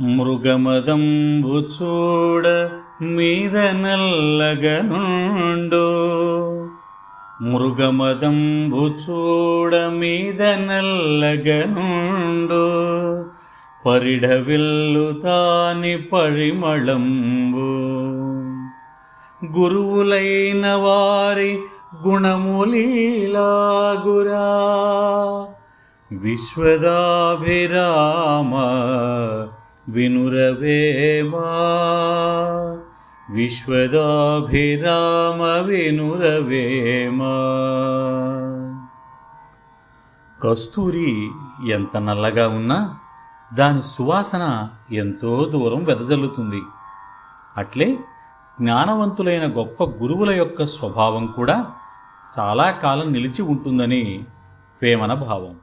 మృగమదంబు చూడ మీద నల్లగనుండు మృగమదంబు చూడ మీద నల్లగనుండు పరిఢవిల్లు తాని పరిమళంబు. గురువులైన వారి గుణములీలాగురా. విశ్వదాభిరామ వినురవేమా విశ్వదాభిరామ వినురవేమా కస్తూరి ఎంత నల్లగా ఉన్నా దాని సువాసన ఎంతో దూరం వెదజల్లుతుంది. అట్లే జ్ఞానవంతులైన గొప్ప గురువుల యొక్క స్వభావం కూడా చాలా కాలం నిలిచి ఉంటుందని వేమన భావం.